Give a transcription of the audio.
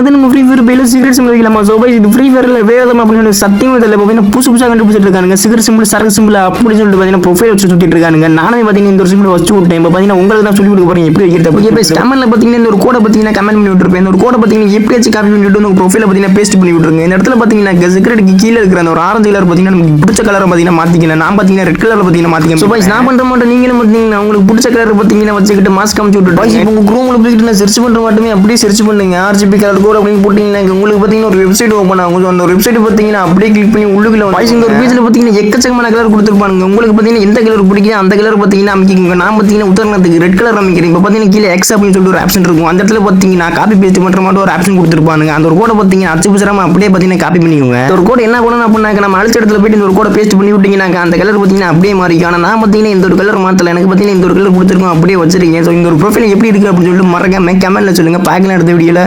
அது நம்ம free fire பேல சிகரெட் சிம்பிள் வைக்கலாமா? ஸோ இது ஃப்ரீ ஃபயர்ல வேதம் அப்படின்னு சத்தியமே தெரியல. பார்த்தீங்கன்னா புதுசு புதுசாக கண்டுபிடிச்சிட்டு இருக்காங்க சிகரெட் சிம்பிள் சரக்கு சிம்பிள் அப்படி சொல்லிட்டு பார்த்தீங்கன்னா ப்ரொஃபைல் வச்சு சுத்திட்டு இருக்காங்க நானே பார்த்தீங்கன்னா இந்த ஒரு சிம்பிள் வச்சு விட்டேன். இப்போ பார்த்தீங்கன்னா உங்களுக்கு தான் சொல்லி கொடுக்க போறேன். எப்படி வைக்கிறது அப்படி இப்போ கமெண்ட்ல பார்த்தீங்கன்னா இந்த ஒரு கோடை பார்த்தீங்கன்னா கமெண்ட் பண்ணி விட்டுருப்பேன். இந்த ஒரு கோடை பார்த்தீங்கன்னா எப்படியாச்சும் காப்பி பண்ணி விட்டு உங்க ப்ரொஃபைல பார்த்தீங்கன்னா பேஸ்ட் பண்ணி விட்டுருங்க. இந்த இடத்துல பார்த்தீங்கன்னா சிகரெட்டுக்கு கீழே இருக்கிற அந்த ஒரு ஆரஞ்சு கலர் பார்த்தீங்கன்னா நமக்கு பிடிச்ச கலரை பார்த்தீங்கன்னா மாத்திக்கணும் நான் பார்த்தீங்கன்னா ரெட் கலர் பார்த்தீங்கன்னா மாத்திக்கணும் ஸோ பாய்ஸ் நான் பண்ற மாட்டேன் நீங்களும் பார்த்தீங்கன்னா உங்களுக்கு பிடிச்ச கலர் பார்த்தீங்கன்னா வச்சுக்கிட்டு மாஸ்க் காமிச்சு விட்டுட்டு இப்போ உங்க குரோம்ல போய்கிட்டு நான் செர்ச் பண்ற மட்டுமே. அப்படியே செர்ச் பண்ணுங்க. ஆர்ஜிபி கலர் கோட் அப்படின்னு போட்டீங்கன்னா உங்களுக்கு பார்த்தீங்கன்னா ஒரு வெப்சைட் ஓப்பன் ஆகும். அந்த வெப்சைட் பார்த்தீங்கன்னா அப்படியே கிளிக் பண்ணி உள்ளுக்குள்ள வாய்ஸ் இந்த ஒரு பேஜ்ல பார்த்தீங்கன்னா எக்கச்சக்கமான கலர் கொடுத்துருப்பாங்க உங்களுக்கு பார்த்தீங்கன்னா எந்த கலர் பிடிக்கும் அந்த கலர் பார்த்தீங்கன்னா அமைக்கிங்க நான் பார்த்தீங்கன்னா உதாரணத்துக்கு ரெட் கலர் அமைக்கிறேன். இப்போ பார்த்தீங்கன்னா கீழே எக்ஸ் அப்படின்னு சொல்லிட்டு ஒரு ஆப்ஷன் இருக்கும். அந்த இடத்துல பார்த்தீங்கன்னா காப்பி பேஸ்ட் பண்ணுற மாதிரி ஒரு ஆப்ஷன் கொடுத்துருப்பாங்க அந்த ஒரு கோடை பார்த்தீங்கன்னா அச்சு பிசராம அப்படியே பார்த்தீங்கன்னா காப்பி பண்ணிக்கோங்க ஒரு கோட் என்ன பண்ணணும் அப்படின்னாக்க நம்ம அழிச்ச இடத்துல போயிட்டு இந்த ஒரு கோடை பேஸ்ட் பண்ணி விட்டீங்கன்னா அந்த கலர் பார்த்தீங்கன்னா அப்படியே மாறிக்கும். ஆனால் நான் பார்த்தீங்கன்னா இந்த ஒரு கலர் மாற்றல எனக்கு பார்த்தீங்கன்னா இந்த ஒரு கலர் கொடுத்துருக்கோம் அப்படியே வச்சிருக்கேன். ஸோ இந்த ஒரு ப்ரொஃபைல் எப்படி இருக்கு அப்படின்னு சொல்லிட்டு மறக்காம கமெண்ட்ல சொல்லுங்க. பார்க்கலாம் அடுத்த வீடியோவில்